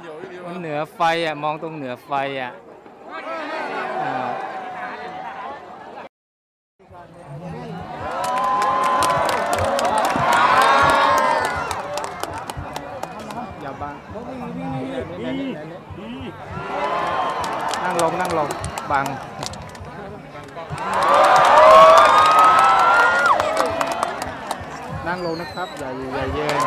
เขียวดีมันเหนือไฟอะมองตรงเหนือไฟอะอย่าบังนั่งลงนั่งลงบัง นั่งลงนะครับ อย่าอย่าเยิน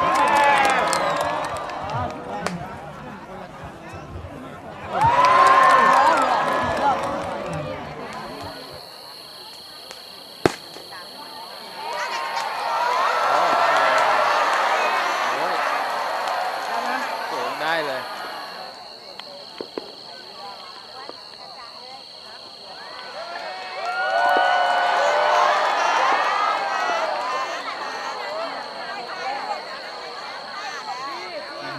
สูงได้เลย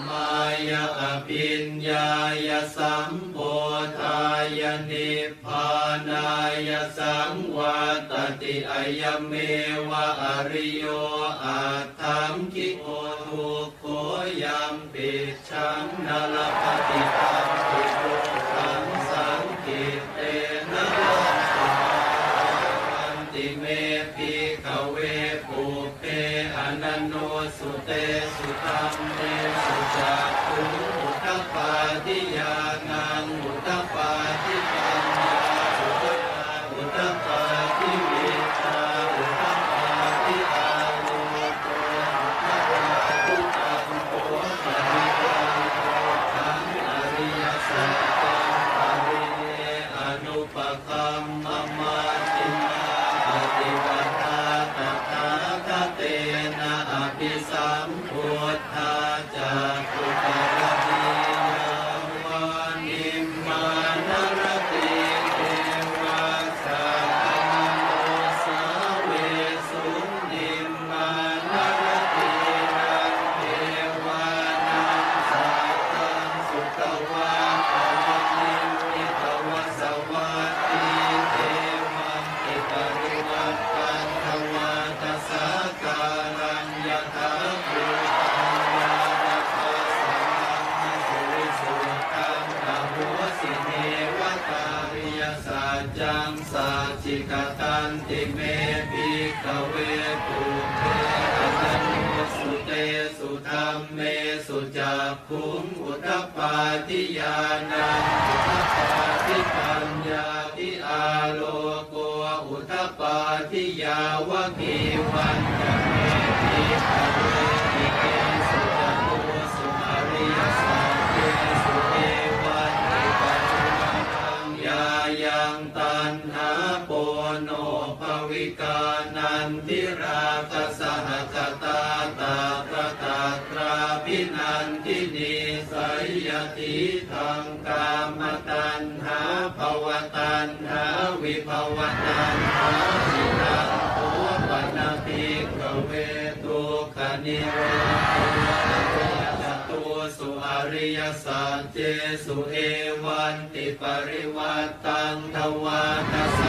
มายาอภิญญายสัมโพธายนิพพานายสังวัตติอายเมวะอริโยอาทังคิโอทุกโขยัมปิชังนลปฏิตังปิทุกขังสังกิเตนะวันติเมปิขเวปุเพอนันโนสุเตสุตัมเมสุจักขุ ตตปาทิยานังมุตตปาทิปัญญาสุตตามุตตปาทิวิชามุตตปาทิอาโลโกมุตตปาทิตังโกปะริตังโกทังอริยสัจจังปะริเนอนุปคัมมมาติมาปฏิปทาตถาคเตนะอภิสัมพุทธาจากขุกร สัจจิกตันติเมภิกเวปุเพอนันโนสุเตสุธรรมเมสุจักขุงอุทปปาทิยานังอุทปาทิปัญญาทิอาโลโกอุทปปาทิยาวะกีวันจะเมภิกขเว ทิราคสหคตาตาตระตาตราพินันทินีสัยยติทางกามตันหาภวตันหาวิภวตันหาสิตังโอปันติกเวตุคณิโรธจตุสุอริยสัจเจสุเอวันติปริวัตตังทวาทส